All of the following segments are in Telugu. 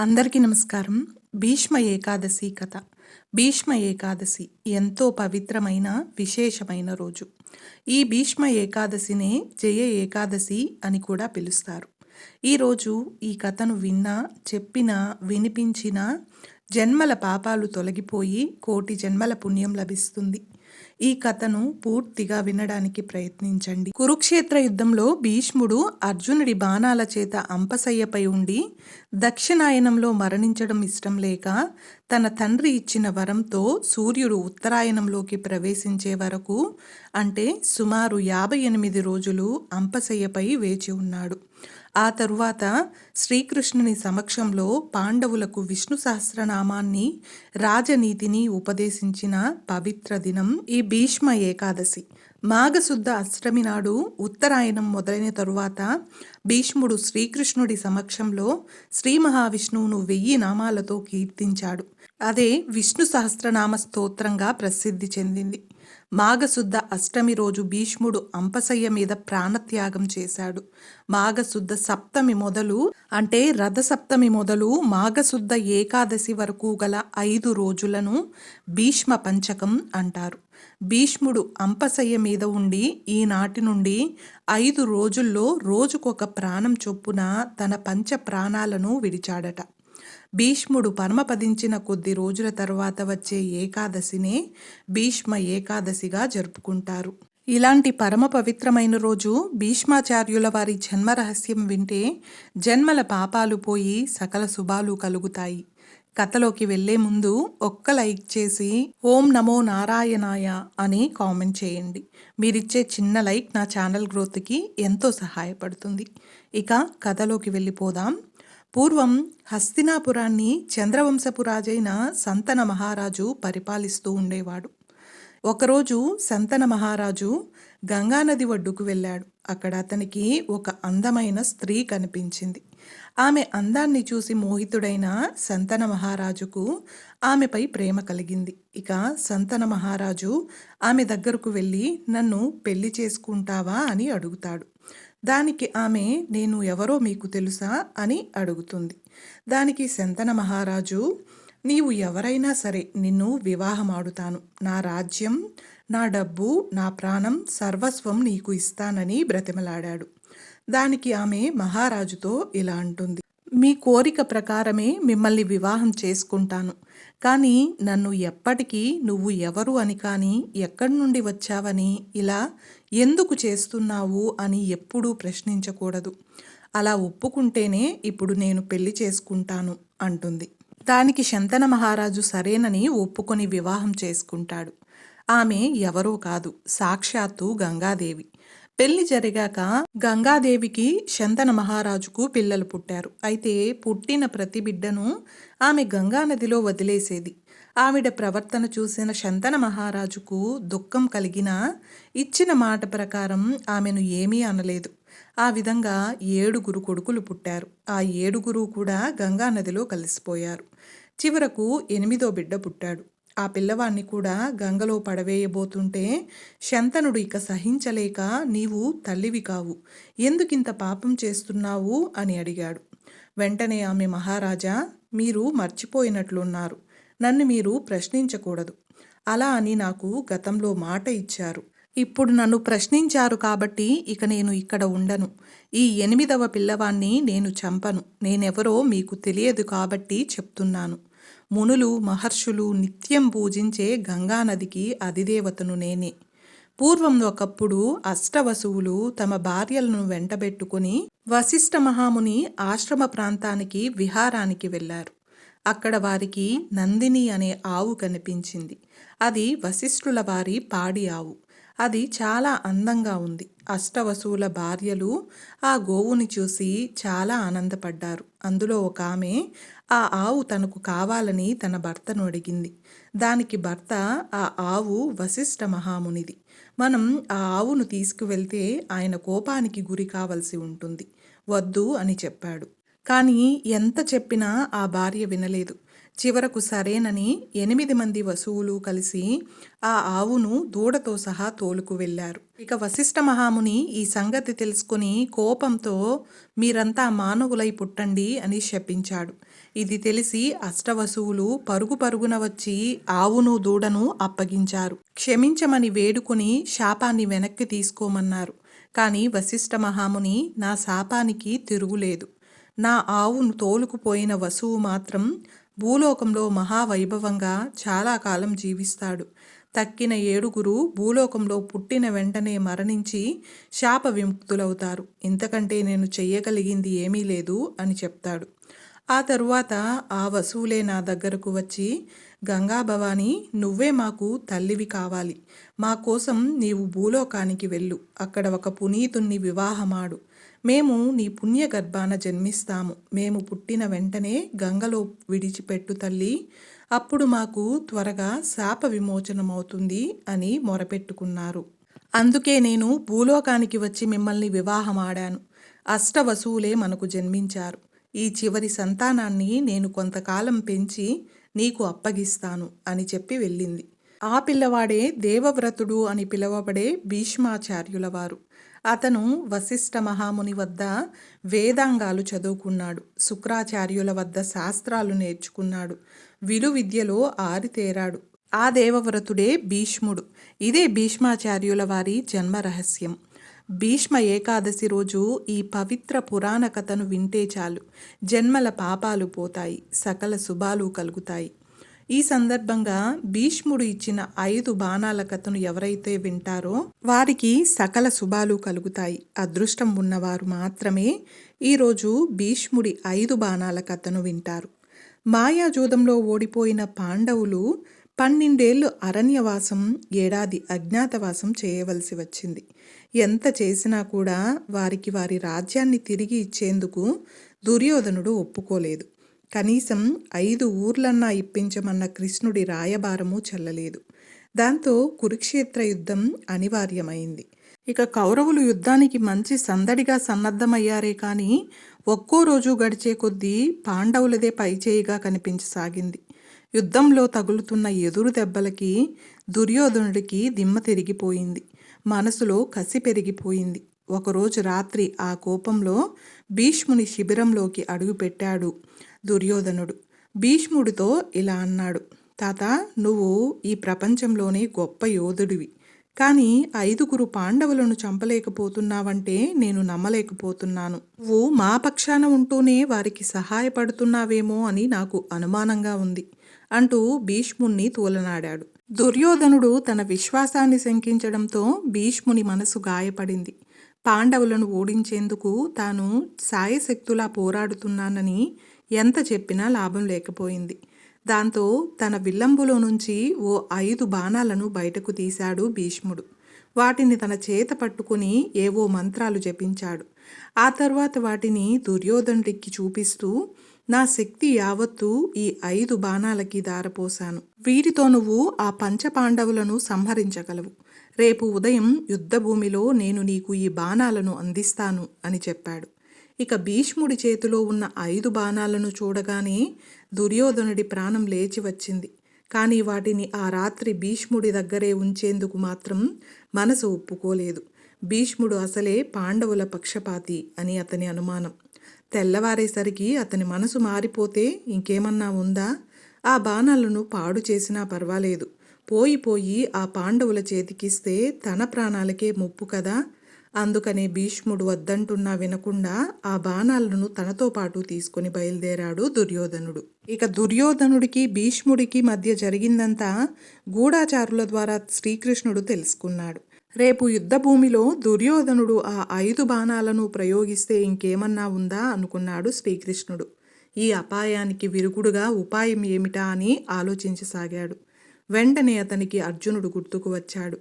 అందరికీ నమస్కారం. భీష్మ ఏకాదశి కథ. భీష్మ ఏకాదశి ఎంతో పవిత్రమైన విశేషమైన రోజు. ఈ భీష్మ ఏకాదశినే జయ ఏకాదశి అని కూడా పిలుస్తారు. ఈరోజు ఈ కథను విన్నా చెప్పినా వినిపించినా జన్మల పాపాలు తొలగిపోయి కోటి జన్మల పుణ్యం లభిస్తుంది. ఈ కథను పూర్తిగా వినడానికి ప్రయత్నించండి. కురుక్షేత్ర యుద్ధంలో భీష్ముడు అర్జునుడి బాణాల చేత అంపసయ్యపై ఉండి దక్షిణాయనంలో మరణించడం ఇష్టం లేక తన తండ్రి ఇచ్చిన వరంతో సూర్యుడు ఉత్తరాయణంలోకి ప్రవేశించే వరకు అంటే సుమారు యాభై ఎనిమిది రోజులు అంపసయ్యపై వేచి ఉన్నాడు. ఆ తరువాత శ్రీకృష్ణుని సమక్షంలో పాండవులకు విష్ణు సహస్రనామాన్ని రాజనీతిని ఉపదేశించిన పవిత్ర దినం ఈ భీష్మ ఏకాదశి. మాఘశుద్ధ అష్టమి నాడు ఉత్తరాయణం మొదలైన తరువాత భీష్ముడు శ్రీకృష్ణుడి సమక్షంలో శ్రీ మహావిష్ణువును వెయ్యి నామాలతో కీర్తించాడు. అదే విష్ణు సహస్రనామ స్తోత్రంగా ప్రసిద్ధి చెందింది. మాఘశుద్ధ అష్టమి రోజు భీష్ముడు అంపసయ్య మీద ప్రాణత్యాగం చేశాడు. మాఘశుద్ధ సప్తమి మొదలు అంటే రథసప్తమి మొదలు మాఘశుద్ధ ఏకాదశి వరకు గల ఐదు రోజులను భీష్మ పంచకం అంటారు. భీష్ముడు అంపసయ్య మీద ఉండి ఈనాటి నుండి ఐదు రోజుల్లో రోజుకొక ప్రాణం చొప్పున తన పంచ ప్రాణాలను విడిచాడట. భీష్ముడు పరమపదించిన కొద్ది రోజుల తర్వాత వచ్చే ఏకాదశినే భీష్మ ఏకాదశిగా జరుపుకుంటారు. ఇలాంటి పరమ పవిత్రమైన రోజు భీష్మాచార్యుల వారి జన్మ రహస్యం వింటే జన్మల పాపాలు పోయి సకల శుభాలు కలుగుతాయి. కథలోకి వెళ్ళే ముందు ఒక్క లైక్ చేసి ఓం నమో నారాయణాయ అని కామెంట్ చేయండి. మీరిచ్చే చిన్న లైక్ నా ఛానల్ గ్రోత్కి ఎంతో సహాయపడుతుంది. ఇక కథలోకి వెళ్ళిపోదాం. పూర్వం హస్తినాపురాన్ని చంద్రవంశపు రాజైన సంతన మహారాజు పరిపాలిస్తూ ఉండేవాడు. ఒకరోజు సంతన మహారాజు గంగానది ఒడ్డుకు వెళ్ళాడు. అక్కడ అతనికి ఒక అందమైన స్త్రీ కనిపించింది. ఆమె అందాన్ని చూసి మోహితుడైన సంతన మహారాజుకు ఆమెపై ప్రేమ కలిగింది. ఇక సంతన మహారాజు ఆమె దగ్గరకు వెళ్ళి నన్ను పెళ్ళి చేసుకుంటావా? అని అడుగుతాడు. దానికి ఆమె నేను ఎవరో మీకు తెలుసా? అని అడుగుతుంది. దానికి శంతన మహారాజు నీవు ఎవరైనా సరే నిన్ను వివాహమాడుతాను. నా రాజ్యం నా డబ్బు నా ప్రాణం సర్వస్వం నీకు ఇస్తానని బ్రతిమలాడాడు. దానికి ఆమె మహారాజుతో ఇలా అంటుంది మీ కోరిక ప్రకారమే మిమ్మల్ని వివాహం చేసుకుంటాను. కానీ నన్ను ఎప్పటికీ నువ్వు ఎవరు అని కానీ ఎక్కడి నుండి వచ్చావని ఇలా ఎందుకు చేస్తున్నావు అని ఎప్పుడూ ప్రశ్నించకూడదు. అలా ఒప్పుకుంటేనే ఇప్పుడు నేను పెళ్ళి చేసుకుంటాను అంటుంది. దానికి శంతన మహారాజు సరేనని ఒప్పుకొని వివాహం చేసుకుంటాడు. ఆమె ఎవరో కాదు సాక్షాత్తు గంగాదేవి. పెళ్ళి జరిగాక గంగాదేవికి శంతన మహారాజుకు పిల్లలు పుట్టారు. అయితే పుట్టిన ప్రతి బిడ్డను ఆమె గంగానదిలో వదిలేసేది. ఆవిడ ప్రవర్తన చూసిన శంతన మహారాజుకు దుఃఖం కలిగినా ఇచ్చిన మాట ప్రకారం ఆమెను ఏమీ అనలేదు. ఆ విధంగా ఏడుగురు కొడుకులు పుట్టారు. ఆ ఏడుగురు కూడా గంగానదిలో కలిసిపోయారు. చివరకు ఎనిమిదో బిడ్డ పుట్టాడు. ఆ పిల్లవాణ్ణి కూడా గంగలో పడవేయబోతుంటే శంతనుడు ఇక సహించలేక నీవు తల్లివి కావు. ఎందుకింత పాపం చేస్తున్నావు? అని అడిగాడు. వెంటనే ఆమె మహారాజా మీరు మర్చిపోయినట్లున్నారు. నన్ను మీరు ప్రశ్నించకూడదు. అలా అని నాకు గతంలో మాట ఇచ్చారు. ఇప్పుడు నన్ను ప్రశ్నించారు కాబట్టి ఇక నేను ఇక్కడ ఉండను. ఈ ఎనిమిదవ పిల్లవాణ్ణి నేను చంపను. నేనెవరో మీకు తెలియదు కాబట్టి చెప్తున్నాను. మునులు మహర్షులు నిత్యం పూజించే గంగానదికి అధిదేవతను నేనే. పూర్వం ఒకప్పుడు అష్టవసువులు తమ భార్యలను వెంటబెట్టుకుని వశిష్ఠ మహాముని ఆశ్రమ ప్రాంతానికి విహారానికి వెళ్ళారు అక్కడ వారికి నందిని అనే ఆవు కనిపించింది. అది వశిష్ఠుల వారి పాడి ఆవు. అది చాలా అందంగా ఉంది. అష్టవసువుల భార్యలు ఆ గోవుని చూసి చాలా ఆనందపడ్డారు. అందులో ఒక ఆమె ఆ ఆవు తనకు కావాలని తన భర్తను అడిగింది. దానికి భర్త ఆ ఆవు వశిష్ఠ మహామునిది. మనం ఆ ఆవును తీసుకువెళ్తే ఆయన కోపానికి గురి కావలసి ఉంటుంది. వద్దు అని చెప్పాడు. కానీ ఎంత చెప్పినా ఆ భార్య వినలేదు. చివరకు సరేనని ఎనిమిది మంది వసువులు కలిసి ఆ ఆవును దూడతో సహా తోలుకు వెళ్ళారు. ఇక వశిష్ఠ మహాముని ఈ సంగతి తెలుసుకుని కోపంతో మీరంతా మానవులై పుట్టండి అని శపించాడు. ఇది తెలిసి అష్టవసువులు పరుగు పరుగున వచ్చి ఆవును దూడను అప్పగించారు. క్షమించమని వేడుకొని శాపాన్ని వెనక్కి తీసుకోమన్నారు. కానీ వశిష్ఠ మహాముని నా శాపానికి తిరుగులేదు. నా ఆవును తోలుకుపోయిన వసువు మాత్రం భూలోకంలో మహావైభవంగా చాలా కాలం జీవిస్తాడు. తక్కిన ఏడుగురు భూలోకంలో పుట్టిన వెంటనే మరణించి శాప విముక్తులవుతారు ఇంతకంటే నేను చెయ్యగలిగింది ఏమీ లేదు అని చెప్తాడు. ఆ తరువాత ఆ వసువులే నా దగ్గరకు వచ్చి గంగా భవాని నువ్వే మాకు తల్లివి కావాలి. మా కోసం నీవు భూలోకానికి వెళ్ళు. అక్కడ ఒక పునీతుణ్ణి వివాహమాడు. మేము నీ పుణ్య గర్భాన జన్మిస్తాము. మేము పుట్టిన వెంటనే గంగలో విడిచిపెట్టు తల్లి. అప్పుడు మాకు త్వరగా శాప విమోచనమవుతుంది అని మొరపెట్టుకున్నారు. అందుకే నేను భూలోకానికి వచ్చి మిమ్మల్ని వివాహమాడాను. అష్టవసువులే మనకు జన్మించారు. ఈ చివరి సంతానాన్ని నేను కొంతకాలం పెంచి నీకు అప్పగిస్తాను అని చెప్పి వెళ్ళింది. ఆ పిల్లవాడే దేవవ్రతుడు అని పిలువబడే భీష్మాచార్యుల వారు అతను వశిష్ఠ మహాముని వద్ద వేదాంగాలు చదువుకున్నాడు. శుక్రాచార్యుల వద్ద శాస్త్రాలు నేర్చుకున్నాడు. విలు విద్యలో ఆరితేరాడు. ఆ దేవవ్రతుడే భీష్ముడు. ఇదే భీష్మాచార్యుల వారి జన్మ రహస్యం భీష్మ ఏకాదశి రోజు ఈ పవిత్ర పురాణ కథను వింటే చాలు. జన్మల పాపాలు పోతాయి సకల శుభాలు కలుగుతాయి. ఈ సందర్భంగా భీష్ముడు ఇచ్చిన ఐదు బాణాల కథను ఎవరైతే వింటారో వారికి సకల శుభాలు కలుగుతాయి. అదృష్టం ఉన్నవారు మాత్రమే ఈరోజు భీష్ముడి ఐదు బాణాల కథను వింటారు. మాయాజూదంలో ఓడిపోయిన పాండవులు పన్నెండేళ్ళు అరణ్యవాసం ఏడాది అజ్ఞాతవాసం చేయవలసి వచ్చింది. ఎంత చేసినా కూడా వారికి వారి రాజ్యాన్ని తిరిగి ఇచ్చేందుకు దుర్యోధనుడు ఒప్పుకోలేదు. కనీసం ఐదు ఊర్లన్నా ఇప్పించమన్న కృష్ణుడి రాయబారము చెల్లలేదు. దాంతో కురుక్షేత్ర యుద్ధం అనివార్యమైంది. ఇక కౌరవులు యుద్ధానికి మంచి సందడిగా సన్నద్ధమయ్యారే కానీ ఒక్కో రోజు గడిచే కొద్దీ పాండవులదే పైచేయిగా కనిపించసాగింది. యుద్ధంలో తగులుతున్న ఎదురు దెబ్బలకి దుర్యోధనుడికి దిమ్మ తిరిగిపోయింది. మనసులో కసి పెరిగిపోయింది. ఒకరోజు రాత్రి ఆ కోపంలో భీష్ముని శిబిరంలోకి అడుగుపెట్టాడు దుర్యోధనుడు. భీష్ముడితో ఇలా అన్నాడు తాత నువ్వు ఈ ప్రపంచంలోనే గొప్ప యోధుడివి. కానీ ఐదుగురు పాండవులను చంపలేకపోతున్నావంటే నేను నమ్మలేకపోతున్నాను. నువ్వు మా పక్షాన ఉంటూనే వారికి సహాయపడుతున్నావేమో అని నాకు అనుమానంగా ఉంది అంటూ భీష్ముణ్ణి తూలనాడాడు. దుర్యోధనుడు తన విశ్వాసాన్ని శంకించడంతో భీష్ముని మనసు గాయపడింది. పాండవులను ఓడించేందుకు తాను సాయశక్తులా పోరాడుతున్నానని ఎంత చెప్పినా లాభం లేకపోయింది. దాంతో తన విల్లంబులో నుంచి ఓ ఐదు బాణాలను బయటకు తీశాడు భీష్ముడు. వాటిని తన చేత పట్టుకుని ఏవో మంత్రాలు జపించాడు. ఆ తర్వాత వాటిని దుర్యోధనుడికి చూపిస్తూ నా శక్తి యావత్తు ఈ ఐదు బాణాలకి దారపోశాను. వీటితో నువ్వు ఆ పంచపాండవులను సంహరించగలవు. రేపు ఉదయం యుద్ధభూమిలో నేను నీకు ఈ బాణాలను అందిస్తాను అని చెప్పాడు. ఇక భీష్ముడి చేతిలో ఉన్న ఐదు బాణాలను చూడగానే దుర్యోధనుడి ప్రాణం లేచి వచ్చింది. కానీ వాటిని ఆ రాత్రి భీష్ముడి దగ్గరే ఉంచేందుకు మాత్రం మనసు ఒప్పుకోలేదు. భీష్ముడు అసలే పాండవుల పక్షపాతి అని అతని అనుమానం. తెల్లవారేసరికి అతని మనసు మారిపోతే ఇంకేమన్నా ఉందా? ఆ బాణాలను పాడు చేసినా పర్వాలేదు. పోయి పోయి ఆ పాండవుల చేతికిస్తే తన ప్రాణాలకే ముప్పు కదా? అందుకనే భీష్ముడు వద్దంటున్నా వినకుండా ఆ బాణాలను తనతో పాటు తీసుకుని బయలుదేరాడు దుర్యోధనుడు. ఇక దుర్యోధనుడికి భీష్ముడికి మధ్య జరిగిందంతా గూఢాచారుల ద్వారా శ్రీకృష్ణుడు తెలుసుకున్నాడు. రేపు యుద్ధభూమిలో దుర్యోధనుడు ఆ ఐదు బాణాలను ప్రయోగిస్తే ఇంకేమన్నా ఉందా అనుకున్నాడు శ్రీకృష్ణుడు. ఈ అపాయానికి విరుగుడుగా ఉపాయం ఏమిటా అని ఆలోచించసాగాడు. వెంటనే అతనికి అర్జునుడు గుర్తుకు వచ్చాడు.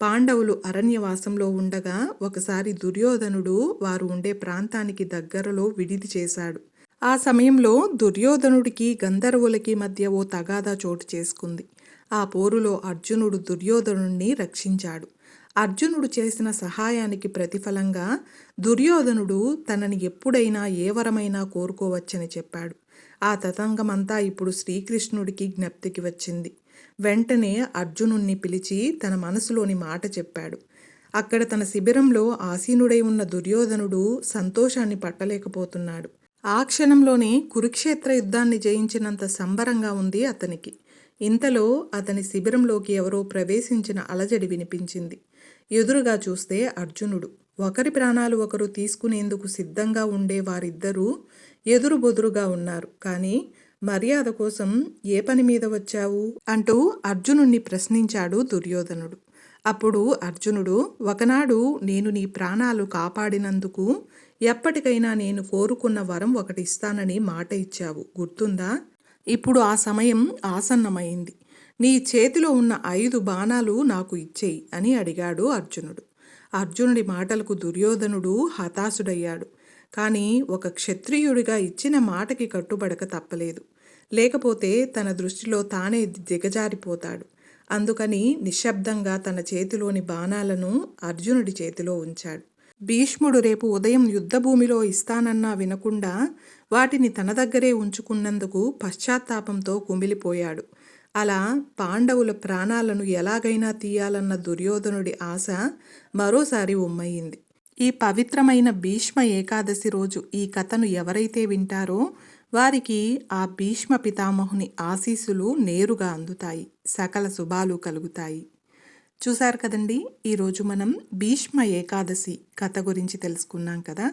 పాండవులు అరణ్యవాసంలో ఉండగా ఒకసారి దుర్యోధనుడు వారు ఉండే ప్రాంతానికి దగ్గరలో విడిది చేశాడు. ఆ సమయంలో దుర్యోధనుడికి గంధర్వులకి మధ్య ఓ తగాదా చోటు చేసుకుంది. ఆ పోరులో అర్జునుడు దుర్యోధనుడిని రక్షించాడు. అర్జునుడు చేసిన సహాయానికి ప్రతిఫలంగా దుర్యోధనుడు తనని ఎప్పుడైనా ఏ వరమైనా కోరుకోవచ్చని చెప్పాడు. ఆ తతంగమంతా ఇప్పుడు శ్రీకృష్ణుడికి జ్ఞప్తికి వచ్చింది. వెంటనే అర్జునుణ్ణి పిలిచి తన మనసులోని మాట చెప్పాడు. అక్కడ తన శిబిరంలో ఆసీనుడై ఉన్న దుర్యోధనుడు సంతోషాన్ని పట్టలేకపోతున్నాడు. ఆ క్షణంలోనే కురుక్షేత్ర యుద్ధాన్ని జయించినంత సంబరంగా ఉంది అతనికి. ఇంతలో అతని శిబిరంలోకి ఎవరో ప్రవేశించిన అలజడి వినిపించింది. ఎదురుగా చూస్తే అర్జునుడు. ఒకరి ప్రాణాలు ఒకరు తీసుకునేందుకు సిద్ధంగా ఉండే వారిద్దరూ ఎదురు బొదురుగా ఉన్నారు. కానీ మర్యాద కోసం ఏ పని మీద వచ్చావు? అంటూ అర్జునుణ్ణి ప్రశ్నించాడు దుర్యోధనుడు. అప్పుడు అర్జునుడు ఒకనాడు నేను నీ ప్రాణాలు కాపాడినందుకు ఎప్పటికైనా నేను కోరుకున్న వరం ఒకటి ఇస్తానని మాట ఇచ్చావు. గుర్తుందా? ఇప్పుడు ఆ సమయం ఆసన్నమైంది. నీ చేతిలో ఉన్న ఐదు బాణాలు నాకు ఇచ్చేయి అని అడిగాడు అర్జునుడు. అర్జునుడి మాటలకు దుర్యోధనుడు హతాశుడయ్యాడు. కానీ ఒక క్షత్రియుడిగా ఇచ్చిన మాటకి కట్టుబడక తప్పలేదు. లేకపోతే తన దృష్టిలో తానే దిగజారిపోతాడు. అందుకని నిశ్శబ్దంగా తన చేతిలోని బాణాలను అర్జునుడి చేతిలో ఉంచాడు. భీష్ముడు రేపు ఉదయం యుద్ధభూమిలో ఇస్తానన్నా వినకుండా వాటిని తన దగ్గరే ఉంచుకున్నందుకు పశ్చాత్తాపంతో కుమిలిపోయాడు. అలా పాండవుల ప్రాణాలను ఎలాగైనా తీయాలన్న దుర్యోధనుడి ఆశ మరోసారి ఉమ్మయింది. ఈ పవిత్రమైన భీష్మ ఏకాదశి రోజు ఈ కథను ఎవరైతే వింటారో వారికి ఆ భీష్మ పితామహుని ఆశీస్సులు నేరుగా అందుతాయి. సకల శుభాలు కలుగుతాయి. చూశారు కదండి? ఈరోజు మనం భీష్మ ఏకాదశి కథ గురించి తెలుసుకున్నాం కదా?